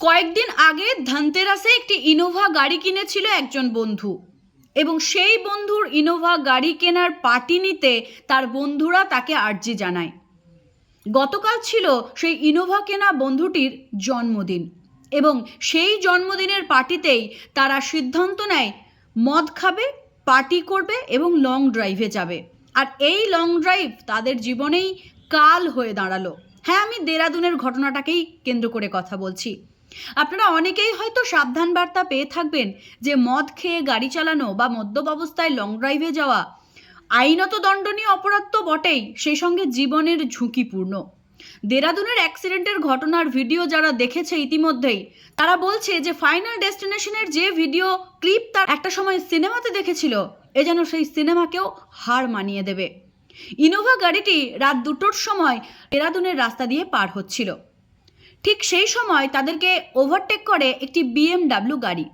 কয়েকদিন আগে ধনতেরাসে একটি ইনোভা গাড়ি কিনেছিল একজন বন্ধু। এবং সেই বন্ধুর ইনোভা গাড়ি কেনার পার্টি নিতে তার বন্ধুরা তাকে আর্জি জানায়। গতকাল ছিল সেই ইনোভা কেনা বন্ধুটির জন্মদিন এবং সেই জন্মদিনের পার্টিতেই তারা সিদ্ধান্ত নেয়, মদ খাবে, পার্টি করবে এবং লং ড্রাইভে যাবে। আর এই লং ড্রাইভ তাদের জীবনেই কাল হয়ে দাঁড়াল। হ্যাঁ আমি দেরাদুনের ঘটনাটাকেই কেন্দ্র করে কথা বলছি। আপনারা অনেকেই হয়তো সাবধান বার্তা পেয়ে থাকবেন যে মদ খেয়ে গাড়ি চালানো বা মদ্যপ অবস্থায় লং ড্রাইভে যাওয়া। আইনত দণ্ডনীয় অপরাধ তো বটেই, সেই সঙ্গে জীবনের ঝুঁকিপূর্ণ। দেরাদুনের অ্যাক্সিডেন্টের ঘটনার ভিডিও যারা দেখেছে ইতিমধ্যেই, তারা বলছে যে ফাইনাল ডেস্টিনেশনের যে ভিডিও ক্লিপ তার একটা সময় সিনেমাতে দেখেছিল, এ যেন সেই সিনেমাকেও হার মানিয়ে দেবে। ইনোভা গাড়িটি রাত দুটোর সময় দেরাদুনের রাস্তা দিয়ে পার হচ্ছিল। ঠিক সেই সময় তাদেরকে ওভারটেক করে একটি বিএমডাব্লিউ গাড়ি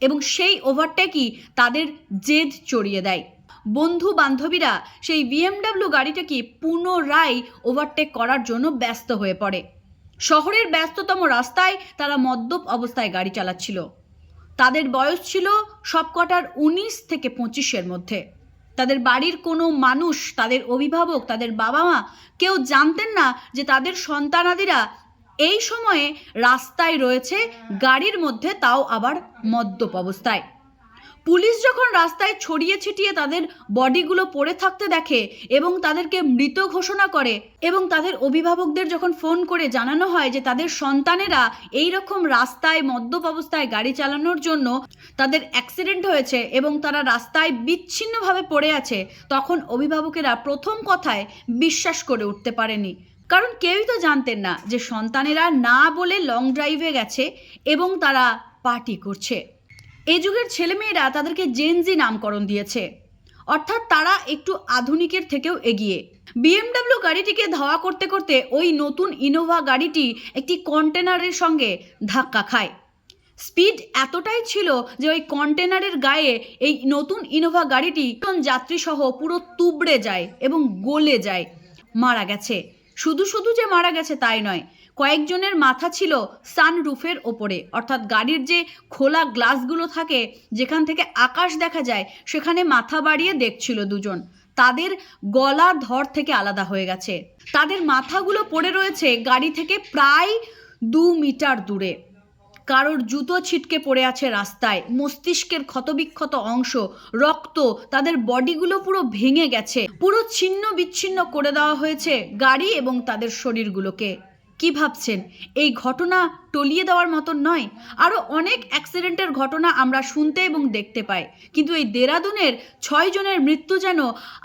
এবং সেই ওভারটেকই তাদের জেদ চড়িয়ে দেয়। বন্ধু বান্ধবীরা সেই বিএমডাব্লিউ গাড়িটাকে পুনরায় ওভারটেক করার জন্য ব্যস্ত হয়ে পড়ে। শহরের ব্যস্ততম রাস্তায় তারা মদ্যপ অবস্থায় গাড়ি চালাচ্ছিল। তাদের বয়স ছিল সবকটার উনিশ থেকে পঁচিশের মধ্যে। তাদের বাড়ির কোনো মানুষ, তাদের অভিভাবক, তাদের বাবা মা কেউ জানতেন না যে তাদের সন্তানাদিরা এই সময়ে রাস্তায় রয়েছে গাড়ির মধ্যে তাও আবার মদ্যপ অবস্থায়। পুলিশ যখন রাস্তায় ছড়িয়ে ছিটিয়ে তাদের বডিগুলো পড়ে থাকতে দেখে এবং তাদেরকে মৃত ঘোষণা করে এবং তাদের অভিভাবকদের যখন ফোন করে জানানো হয় যে তাদের সন্তানেরা এই রকম রাস্তায় মদ্যপ অবস্থায় গাড়ি চালানোর জন্য তাদের অ্যাক্সিডেন্ট হয়েছে এবং তারা রাস্তায় বিচ্ছিন্নভাবে পড়ে আছে, তখন অভিভাবকেরা প্রথম কথায় বিশ্বাস করে উঠতে পারেনি। কারণ কেউই তো জানতেন না যে সন্তানেরা না বলে লং ড্রাইভে গেছে এবং তারা পার্টি করছে। এই যুগের ছেলেমেয়েরা তাদেরকে জেনজি নামকরণ দিয়েছে। অর্থাৎ তারা একটু আধুনিকের থেকেও এগিয়ে। বিএমডাব্লিউ গাড়িটিকে ধাওয়া করতে করতে ওই নতুন ইনোভা গাড়িটি একটি কন্টেনারের সঙ্গে ধাক্কা খায়। স্পিড এতটাই ছিল যে ওই কন্টেনারের গায়ে এই নতুন ইনোভা গাড়িটি যাত্রী সহ পুরো তুবড়ে যায় এবং গলে যায়, মারা গেছে। শুধু শুধু যে মারা গেছে তাই নয়, কয়েকজনের মাথা ছিল সানরুফের ওপরে। অর্থাৎ গাড়ির যে খোলা গ্লাসগুলো থাকে, যেখান থেকে আকাশ দেখা যায়, সেখানে মাথা বাড়িয়ে দেখছিল দুজন। তাদের গলা ধর থেকে আলাদা হয়ে গেছে। তাদের মাথাগুলো পড়ে রয়েছে গাড়ি থেকে প্রায় দু মিটার দূরে। কারোর জুতো ছিটকে পড়ে আছে রাস্তায়। মস্তিষ্কের ক্ষতবিক্ষত অংশ, রক্ত, তাদের বডিগুলো পুরো ভেঙে গেছে। পুরো ছিন্ন বিচ্ছিন্ন করে দেওয়া হয়েছে গাড়ি এবং তাদের শরীরগুলোকে। কি ভাবছেন? এই ঘটনা টলিয়ে দেওয়ার মতন নয়। আরও অনেক অ্যাক্সিডেন্টের ঘটনা আমরা শুনতে এবং দেখতে পাই। কিন্তু এই দেরাদুনের ছয় জনের মৃত্যু যেন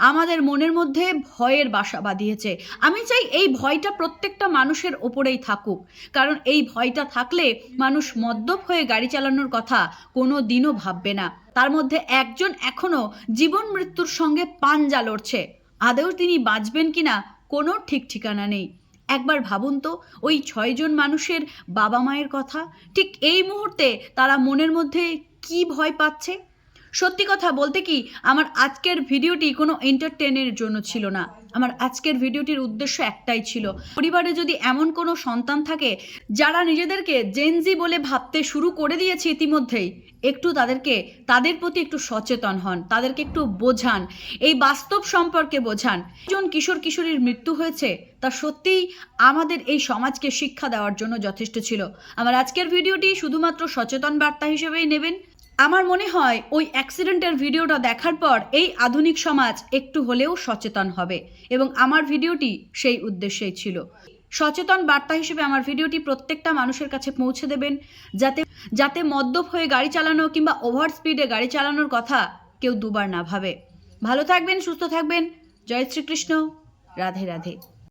আমাদের মনের মধ্যে ভয়ের বাসা বাঁধিয়েছে। আমি চাই এই ভয়টা প্রত্যেকটা মানুষের ওপরেই থাকুক। কারণ এই ভয়টা থাকলে মানুষ মদ্যপ হয়ে গাড়ি চালানোর কথা কোনো দিনও ভাববে না। তার মধ্যে একজন এখনও জীবন মৃত্যুর সঙ্গে পাঞ্জা লড়ছে। আদেও তিনি বাঁচবেন কিনা কোনো ঠিক ঠিকানা নেই। একবার ভাবুন তো, ওই ছয়জন মানুষের বাবা মায়ের কথা, ঠিক এই মুহূর্তে তারা মনের মধ্যে কি ভয় পাচ্ছে? সত্যি কথা বলতে কি, আমার আজকের ভিডিওটি কোনো এন্টারটেনের জন্য ছিল না। আমার আজকের ভিডিওটির উদ্দেশ্য একটাই ছিল, পরিবারে যদি এমন কোনো সন্তান থাকে, যারা নিজেদেরকে জেনজি বলে ভাবতে শুরু করে দিয়েছে ইতিমধ্যেই, একটু তাদেরকে, তাদের প্রতি একটু সচেতন হন, তাদেরকে একটু বোঝান, এই বাস্তব সম্পর্কে বোঝান। একজন কিশোর কিশোরীর মৃত্যু হয়েছে, তা সত্যিই আমাদের এই সমাজকে শিক্ষা দেওয়ার জন্য যথেষ্ট ছিল। আমার আজকের ভিডিওটি শুধুমাত্র সচেতন বার্তা হিসেবেই নেবেন। আমার মনে হয় ওই অ্যাক্সিডেন্টের ভিডিওটা দেখার পর এই আধুনিক সমাজ একটু হলেও সচেতন হবে। এবং আমার ভিডিওটি সেই উদ্দেশ্যেই ছিল। সচেতন বার্তা হিসেবে আমার ভিডিওটি প্রত্যেকটা মানুষের কাছে পৌঁছে দেবেন। যাতে যাতে মদ্যপ হয়ে গাড়ি চালানো কিংবা ওভার স্পিডে গাড়ি চালানোর কথা কেউ দুবার না ভাবে। ভালো থাকবেন, সুস্থ থাকবেন। জয় শ্রীকৃষ্ণ। রাধে রাধে।